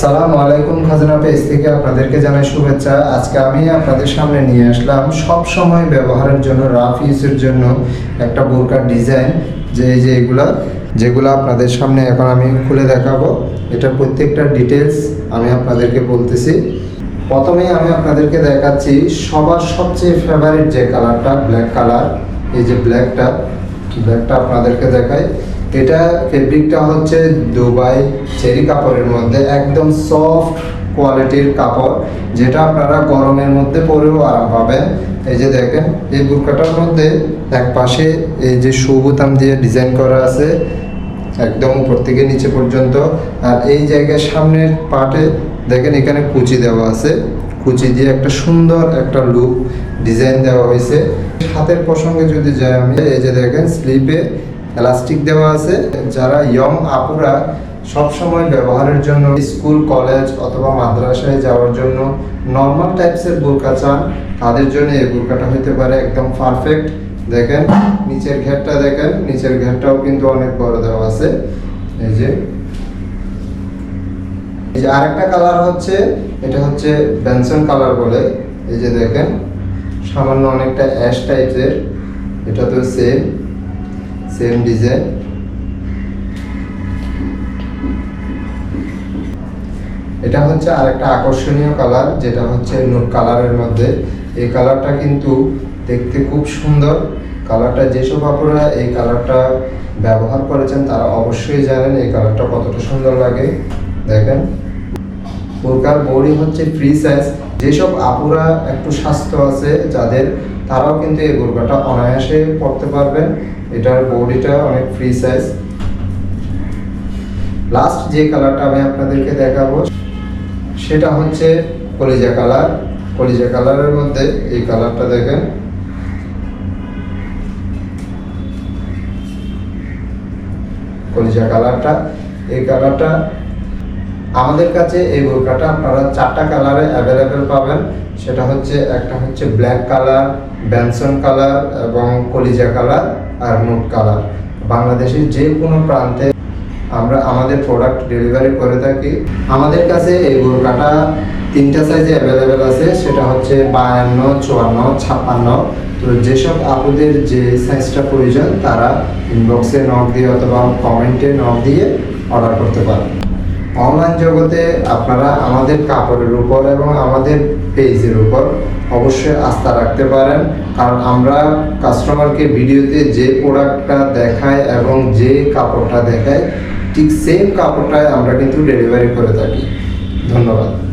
আসসালামু আলাইকুম খাজনা পেজ থেকে আপনাদেরকে জানাই শুভেচ্ছা। আজকে আমি আপনাদের সামনে নিয়ে আসলাম সব সময় ব্যবহারের জন্য রাফ ইউজের জন্য একটা বোরকার ডিজাইন। যে যে এগুলা, যেগুলো আপনাদের সামনে এখন আমি খুলে দেখাবো। এটা প্রত্যেকটা ডিটেলস আমি আপনাদেরকে বলতেছি। প্রথমেই আমি আপনাদেরকে দেখাচ্ছি সবার সবচেয়ে ফেভারিট যে কালারটা ব্ল্যাক কালার এই যে ব্ল্যাকটা ব্ল্যাকটা আপনাদেরকে দেখাই। এটা ফেব্রিকটা হচ্ছে দুবাই চেরি কাপড়ের মধ্যে একদম সফট কোয়ালিটির কাপড়, যেটা আপনারা গরমের মধ্যে পরেও আরাম পাবেন। এই যে দেখেন, এই বুরকাটার মধ্যে এক পাশে এই যে সুবোতাম দিয়ে ডিজাইন করা আছে, একদম উপর থেকে নিচে পর্যন্ত। আর এই জায়গায় সামনের পার্টে দেখেন এখানে কুচি দেওয়া আছে। কুচি দিয়ে একটা সুন্দর একটা লুক ডিজাইন দেওয়া হয়েছে। হাতের প্রসঙ্গে যদি যাই আমি, এই যে দেখেন স্লিপে এলাস্টিক দেওয়া আছে। যারা ইয়ং আপুরা সব সময় ব্যবহারের জন্য স্কুল কলেজ অথবা মাদ্রাসায় যাওয়ার জন্য নর্মাল টাইপসের বোরকা চান, তাদের জন্য এই বোরকাটা হতে পারে একদম পারফেক্ট দেখেন, নিচের ঘেরটা দেখেন, নিচের ঘেরটাও কিন্তু অনেক বড় দেওয়া আছে। এই যে। এই যে আরেকটা কালার হচ্ছে, এটা হচ্ছে বেনসন কালার বলে। এই যে দেখেন, সামান্য অনেকটা অ্যাশ টাইপের এটা তো সেম সেম ডিজাইন এটা হচ্ছে আরেকটা আকর্ষণীয় কালার যেটা হচ্ছে নোট কালারের মধ্যে। এই কালারটা কিন্তু দেখতে খুব সুন্দর। কালারটা যেসব আপুরা এই কালারটা ব্যবহার করেছেন, তারা অবশ্যই জানেন এই কালারটা কতটা সুন্দর লাগে। দেখেন। বোরকার বড়ি হচ্ছে ফ্রি সাইজ যেসব আপুরা একটু স্বাস্থ্য আছে, যাদের তারাও কিন্তু এই বোরকাটা অনায়াসে পড়তে পারবেন। এটার বডিটা অনেক ফ্রি সাইজ লাস্ট যে কালারটা আমি আপনাদেরকে দেখাবো, সেটা হচ্ছে কলিজা কালার। কলিজা কালারের মধ্যে এই কালারটা দেখেন। কলিজা কালারটা, এই কালারটা আমাদের কাছে এই বোরকাটা আপনারা চারটা কালারে অ্যাভেলেবেল পাবেন। সেটা হচ্ছে, একটা হচ্ছে ব্ল্যাক কালার ব্যানসন কালার এবং কলিজা কালার আর নুট কালার বাংলাদেশের যে কোনো প্রান্তে আমরা আমাদের প্রোডাক্ট ডেলিভারি করে থাকি। আমাদের কাছে এই বোরকাটা তিনটা সাইজে অ্যাভেলেবেল আছে। সেটা হচ্ছে বায়ান্ন, চুয়ান্ন, ছাপ্পান্ন। তো যেসব আপুদের যে সাইজটা প্রয়োজন, তারা ইনবক্সে নক দিয়ে অথবা কমেন্টে নক দিয়ে অর্ডার করতে পারেন। অনলাইন জগতে আপনারা আমাদের কাপড়ের উপর এবং আমাদের পেজের উপর অবশ্যই আস্থা রাখতে পারেন। কারণ আমরা কাস্টমারকে ভিডিওতে যে প্রোডাক্টটা দেখায় এবং যে কাপড়টা দেখায় ঠিক সেম কাপড়টাই আমরা কিন্তু ডেলিভারি করে থাকি। ধন্যবাদ।